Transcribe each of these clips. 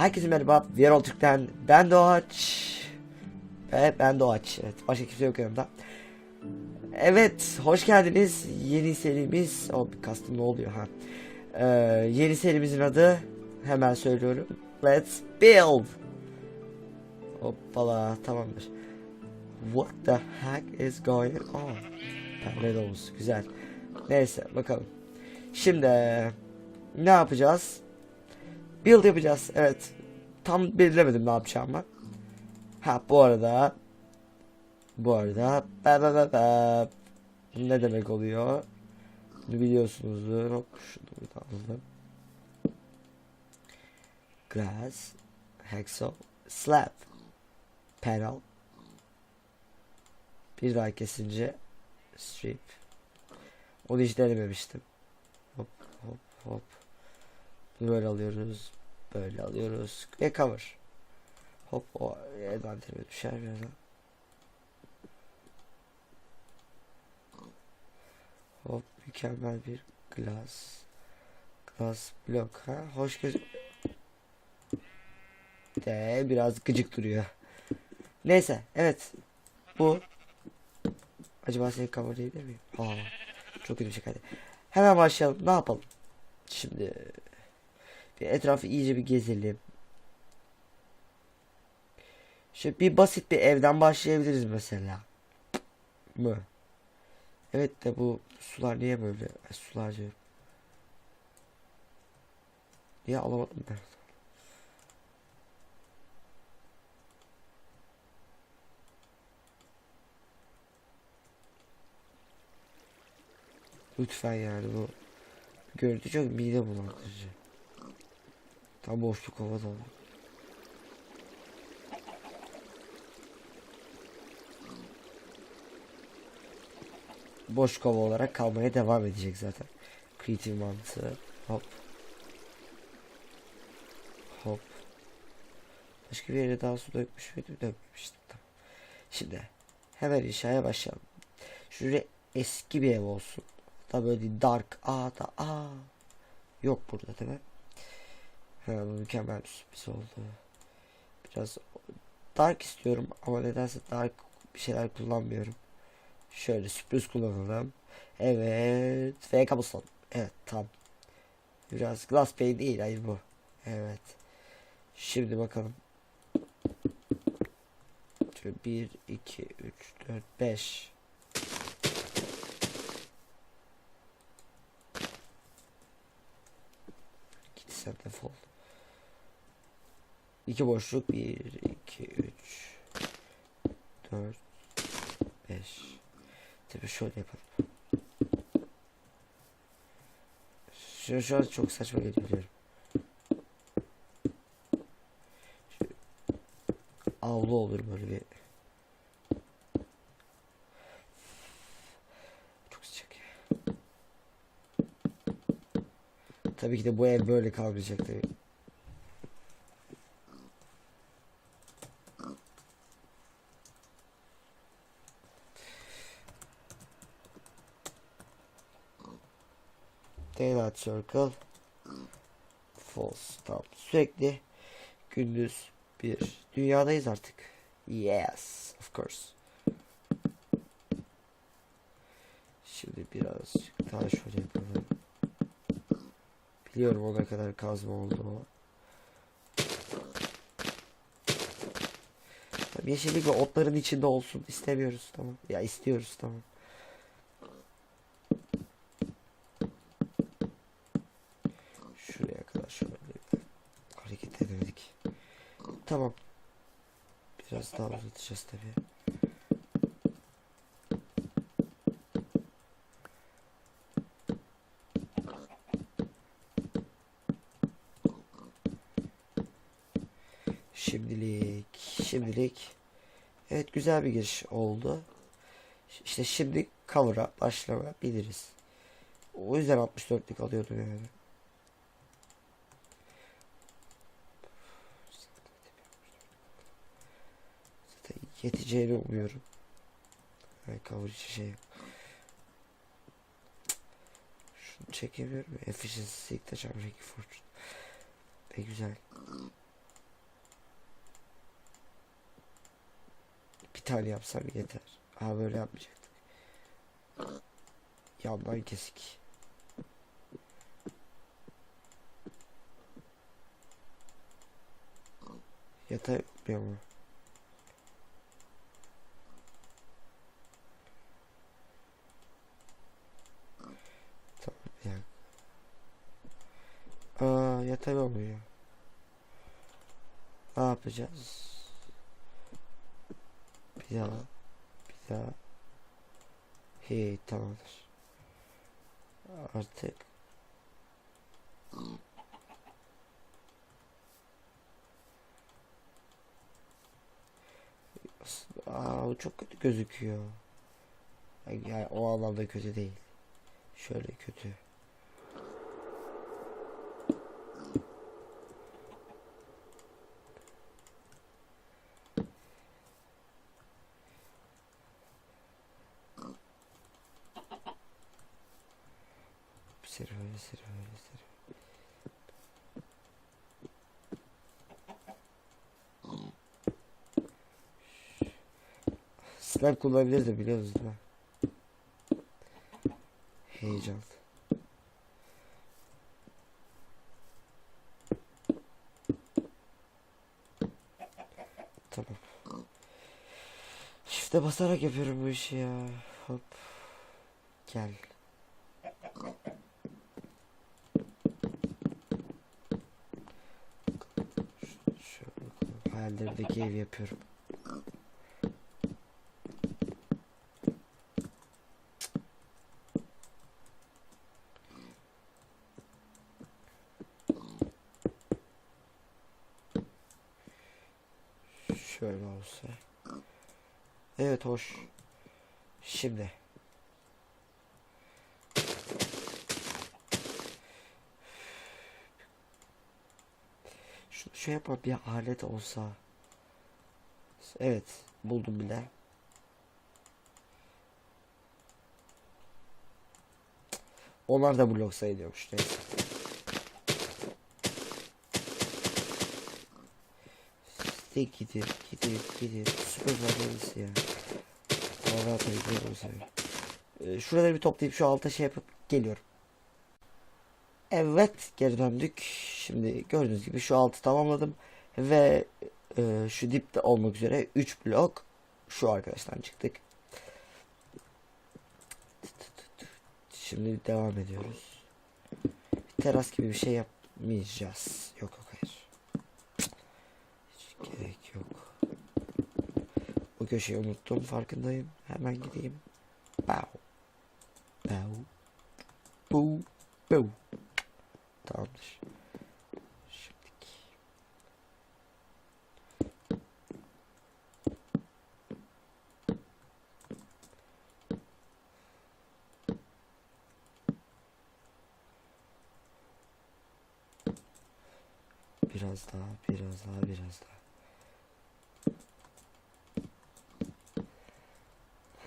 Herkese merhaba. Viral Türk'ten ben Doğaç. Ve ben Doğaç. Evet, başka kimse yok yanımda. Evet, hoş geldiniz. Yeni serimiz... O bir kastım ne oluyor ha? Ee, yeni serimizin adı hemen söylüyorum. Let's build. Hoppala, tamamdır. What the heck is going on? Pembe domuz, güzel. Neyse, bakalım. Şimdi ne yapacağız? Build yapacağız. Evet. Tam belirlemedim ne yapacağımı. Ha bu arada bu arada ba ba ba ba. ne demek oluyor? Biliyorsunuzdur. Hop şunu bir alalım. Glass, hexo, slab, panel. Bir daha kesince strip. Onu hiç denememiştim. Hop hop hop. Böyle alıyoruz. Böyle alıyoruz. Ve cover. Hop o envanterime düşer birazdan. Hop mükemmel bir glass. Glass blok ha. Hoş göz... De biraz gıcık duruyor. Neyse evet. Bu. Acaba seni coverlayabilir miyim? Aa, çok kötü bir şey hadi. Hemen başlayalım. Ne yapalım? Şimdi bir etrafı iyice bir gezelim. Şimdi bir basit bir evden başlayabiliriz mesela. Mı? Evet de bu sular niye böyle? Ay, sular diyorum. Niye alamadım ben? Lütfen yani bu görüntü çok mide bulandırıcı. Tam boşluk havada. Boş kova olarak kalmaya devam edecek zaten. Creative mantığı. Hop. Hop. Başka bir yere daha su dökmüş müydüm? Dökmemiştim. Tamam. Şimdi hemen inşaya başlayalım. Şuraya eski bir ev olsun. Da böyle dark. Aa da aa. Yok burada değil mi? Bu mükemmel bir sürpriz oldu. Biraz dark istiyorum ama nedense dark bir şeyler kullanmıyorum. Şöyle sürpriz kullanalım. Evet. Ve kabuston. Evet tam. Biraz glass pane değil hayır bu. Evet. Şimdi bakalım. Şöyle 1, 2, 3, 4, 5. Git sen defol. İki boşluk. 1, 2, 3, 4, 5. Tabii şöyle yapalım. Şu, şu an çok saçma geliyor biliyorum. Avlu olur böyle bir. Çok sıcak. Tabii ki de bu ev böyle kalmayacak tabii. Daylight Circle False Tamam. Sürekli gündüz bir dünyadayız artık. Yes, of course. Şimdi birazcık daha şöyle yapalım. Biliyorum o ne kadar kazma oldu. Tabii yeşillik ve otların içinde olsun istemiyoruz tamam. Ya istiyoruz tamam. Şuraya kadar şöyle bir hareket edemedik. Tamam. Biraz daha uzatacağız tabii. Şimdilik, şimdilik. Evet güzel bir giriş oldu. İşte şimdi cover'a başlamayabiliriz. O yüzden 64'lük alıyordum yani. yeteceğini umuyorum. Yani kavurucu şey yok. Şunu çekemiyorum. Efficiency ilk de Jamreki Fortune. Ne güzel. Bir tane yapsam yeter. Ha böyle yapmayacaktık. Yandan kesik. Yatay yapmıyor mu? Mu ya? Ne yapacağız? Bir daha. Bir daha. Hey tamamdır. Artık. Aa o çok kötü gözüküyor. Yani o anlamda kötü değil. Şöyle kötü. Slime kullanabilirdim biliyorsunuz değil mi? Heyecan. Tamam. Shift'e basarak yapıyorum bu işi ya. Hop. Gel. Hayallerimdeki ev yapıyorum. Şöyle olsa. Evet hoş. Şimdi. Şu, şu yapan bir alet olsa. Evet buldum bile. Onlar da blok sayılıyormuş neyse. De gidir, gidir, gidir. Süper mühendisi ya. Valla bunu seviyorum. Ee, şuraları bir toplayıp şu alta şey yapıp geliyorum. Evet geri döndük. Şimdi gördüğünüz gibi şu altı tamamladım. Ve e, şu dipte olmak üzere 3 blok şu arkadaştan çıktık. Şimdi devam ediyoruz. Teras gibi bir şey yapmayacağız. Yok yok hayır. Hiç gerek yok. Bu köşeyi unuttum farkındayım. Hemen gideyim. Bow. Bow. Bow. Bow. Tamamdır. Şimdiki. Biraz daha, biraz daha, biraz daha.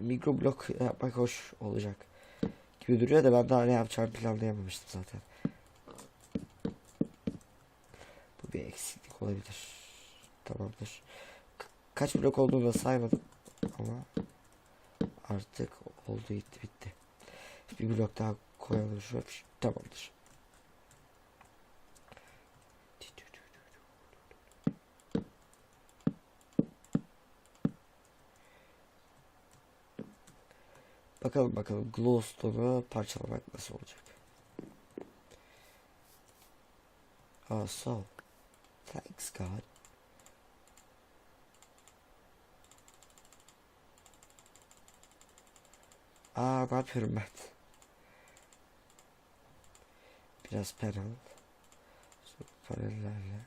Mikroblok yapmak hoş olacak gibi duruyor da ben daha ne yapacağımı planlayamamıştım zaten. Bu bir eksiklik olabilir. Tamamdır. Ka- kaç blok olduğunu da saymadım ama artık oldu gitti bitti. Bir blok daha koyalım şuraya. Tamamdır. Bakalım bakalım glowstone'u parçalamak nasıl olacak. Oh so. Thanks God. Aa ne yapıyorum ben? Biraz panel. Sonra panellerle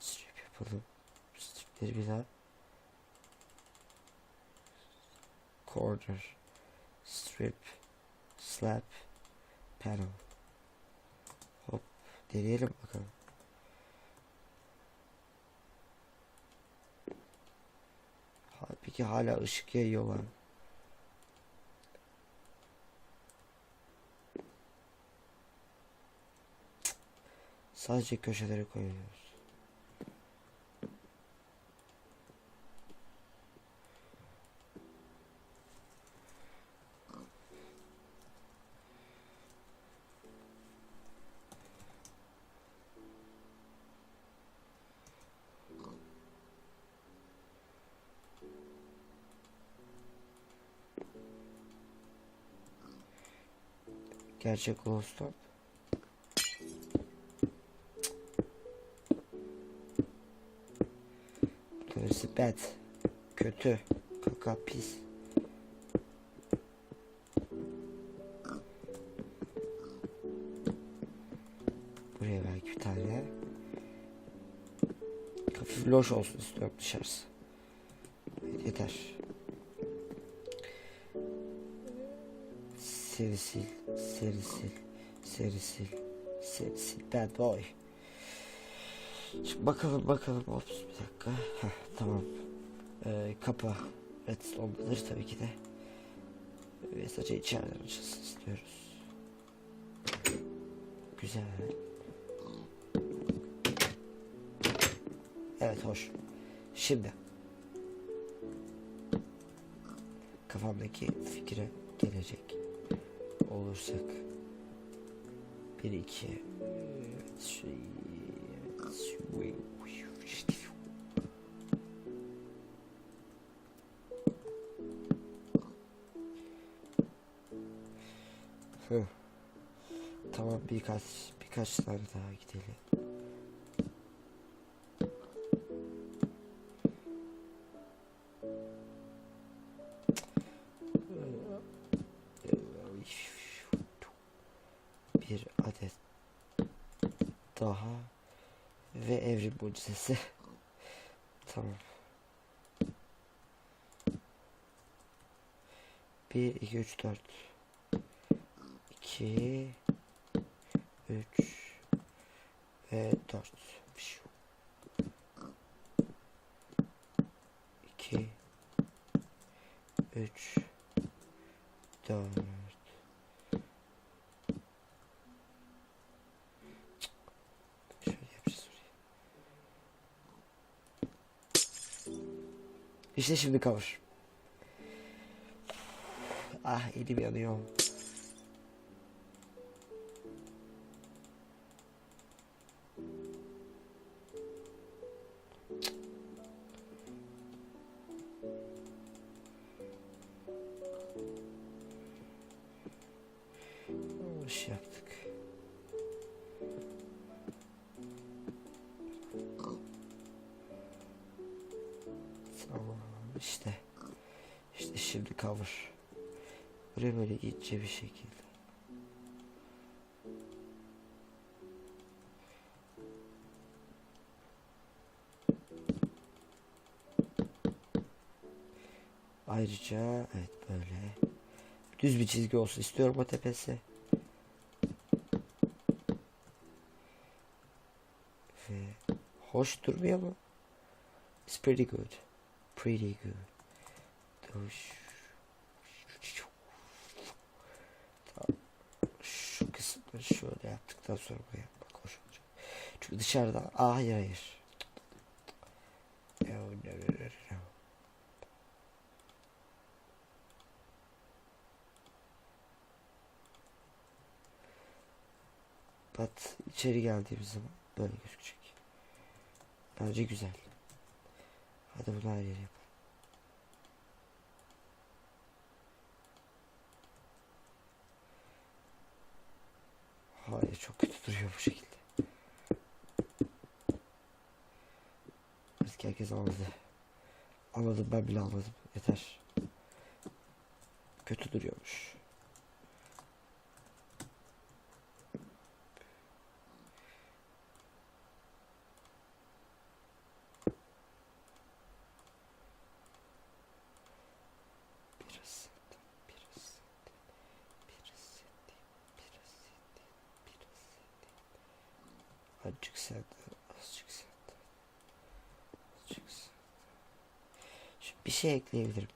strip yapalım. Stripleri bir daha. Corner. Strip. Slap. Panel. Hop. Deneyelim bakalım. Ha, Peki hala ışık yayıyorlar. Sadece köşelere koyuyoruz. Gerçek glowstone. Burası bad. Kötü. Kaka pis. Buraya belki bir tane. Hafif loş olsun istiyorum dışarısı. Yeter. Seri sil, seri sil, seri sil, seri sil. Bad boy. Şimdi bakalım bakalım. Ops bir dakika. Heh, tamam. Ee, kapı redstone'dadır tabii ki de. Ve sadece içeriden açılsın istiyoruz. Güzel. Evet hoş. Şimdi kafamdaki fikre gelecek olursak bir iki evet, şey, evet, şey. Tamam birkaç birkaç tane daha gidelim. Taha ve Evrim Mucizesi. tamam. 1 2 3 4 2 3 ve 4 2 3 4 İşte şimdi kavur. Ah elim yanıyor. Hoş Cover. Buraya böyle ince bir şekilde. Ayrıca evet böyle düz bir çizgi olsun istiyorum o tepesi. Ve hoş durmuyor mu? It's pretty good. Pretty good. Hoş. Tamam. Şu kısımları şöyle yaptıktan sonra buraya yapmak hoş olacak. Çünkü dışarıdan Aa, hayır hayır. But içeri geldiğimiz zaman böyle gözükecek. Bence güzel. Hadi bunu her yere yapalım. Hayır çok kötü duruyor bu şekilde. Artık herkes anladı. Anladım ben bile anladım. Yeter. Kötü duruyormuş. Biraz senden, biraz senden, biraz senden, biraz senden, biraz senden. Azıcık senden, azıcık senden, azıcık senden. Şu bir şey ekleyebilirim,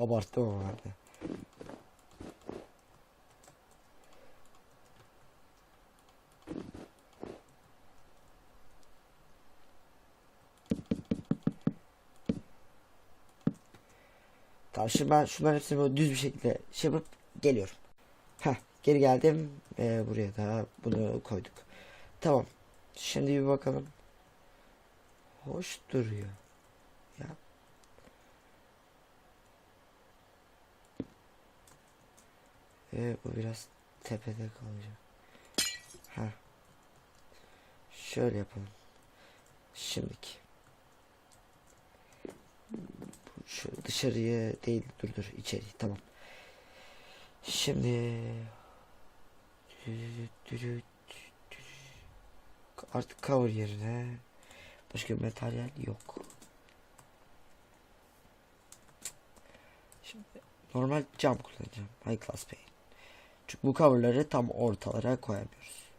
Abarttım ama herhalde. Tamam şimdi ben şunların hepsini böyle düz bir şekilde şey yapıp geliyorum. Heh geri geldim. Ee, buraya da bunu koyduk. Tamam. Şimdi bir bakalım. Hoş duruyor. Ee, bu biraz tepede kalacak. Ha. Şöyle yapalım. Şimdiki. Şu dışarıya değil dur dur içeri tamam. Şimdi artık cover yerine başka bir materyal yok. Şimdi normal cam kullanacağım. High class paint. Çünkü bu coverları tam ortalara koyamıyoruz.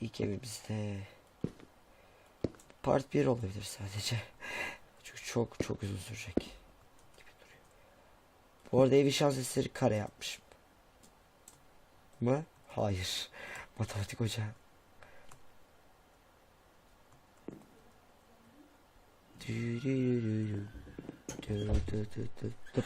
İlk evimizde part 1 olabilir sadece. Çünkü çok çok uzun sürecek gibi duruyor. Bu arada evi şans eseri kare yapmışım. Mı? Hayır. Matematik hoca. Dü dü dü. Dü dü dü dü dü.